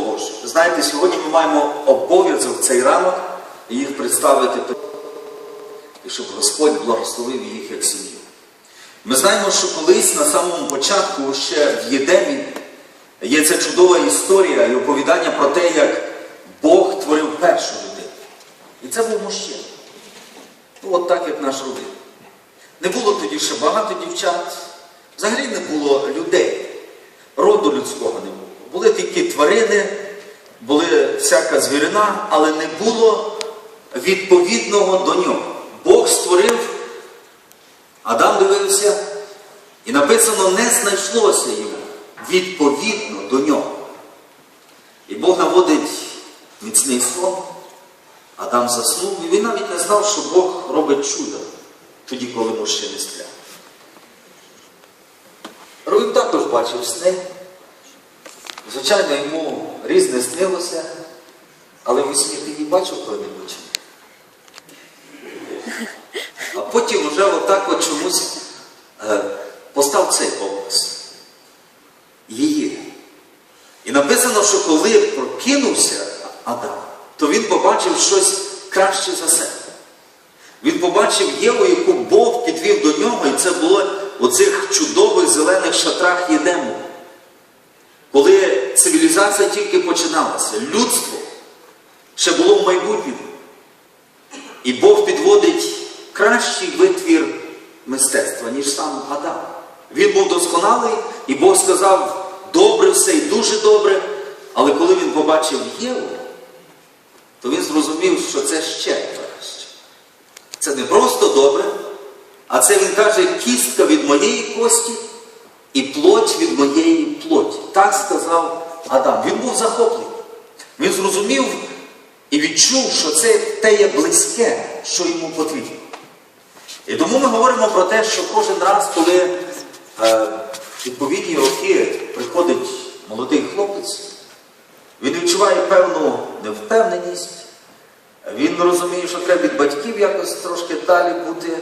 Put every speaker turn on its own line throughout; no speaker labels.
Слово Боже. Знаєте, сьогодні ми маємо обов'язок цей ранок їх представити, і щоб Господь благословив їх як сім'ю. Ми знаємо, що колись на самому початку, ще в Єдемі, є ця чудова історія і оповідання про те, як Бог творив першу людину. І це був мужчина. Ну, от так, як наш родин. Не було тоді ще багато дівчат, взагалі не було людей. Роду людського не було. Були тільки тварини, були всяка звірина, але не було відповідного до нього. Бог створив, Адам дивився, і написано, не знайшлося йому відповідно до нього. І Бог наводить міцний сон, Адам заснув, і він навіть не знав, що Бог робить чудо тоді, коли мужчини сплять. Руїн також бачив сни. Звичайно, йому різне снилося, але ви сні ти її бачив коли-небудь? А потім вже отак от чомусь е, постав цей образ. Її. І написано, що коли прокинувся Адам, то він побачив щось краще за себе. Він побачив Єву, яку Бог підвів до нього, і це було у цих чудових зелених шатрах Єдему. Коли цивілізація тільки починалася, людство ще було в майбутньому. І Бог підводить кращий витвір мистецтва, ніж сам Адам. Він був досконалий, і Бог сказав, добре все і дуже добре. Але коли він побачив Єву, то він зрозумів, що це ще краще. Це не просто добре, а це він каже, кістка від моєї кості і плоть від моєї плоті. Так сказав Адам. Він був захоплений. Він зрозумів і відчув, що це те є близьке, що йому потрібно. І тому ми говоримо про те, що кожен раз, коли е, відповідні роки приходить молодий хлопець, він відчуває певну невпевненість, він розуміє, що треба від батьків якось трошки далі бути.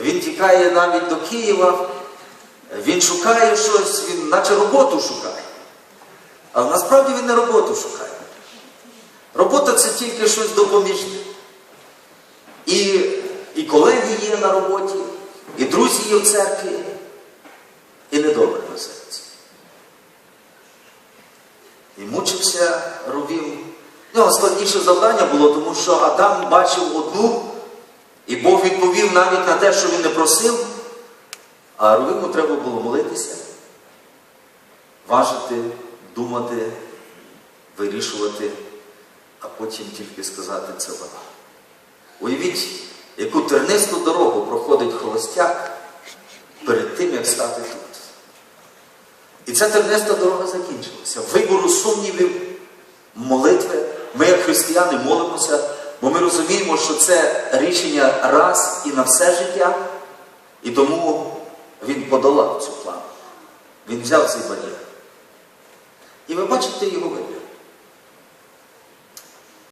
Він тікає навіть до Києва, він шукає щось, він наче роботу шукає. Але насправді він не роботу шукає. Робота це тільки щось допоміжне. І, і колеги є на роботі, і друзі є в церкві, і недобре на серці. І мучився Рувім. У нього складніше завдання було, тому що Адам бачив одну, і Бог відповів навіть на те, що він не просив, а Рувиму треба було молитися, важити, думати, вирішувати, а потім тільки сказати це вона. Уявіть, яку тернисту дорогу проходить холостяк перед тим, як стати тут. І ця терниста дорога закінчилася. Вибору сумнівів, молитви. Ми, як християни, молимося, бо ми розуміємо, що це рішення раз і на все життя. І тому він подолав цю плану. Він взяв цей бар'єр. І ви бачите його вибір.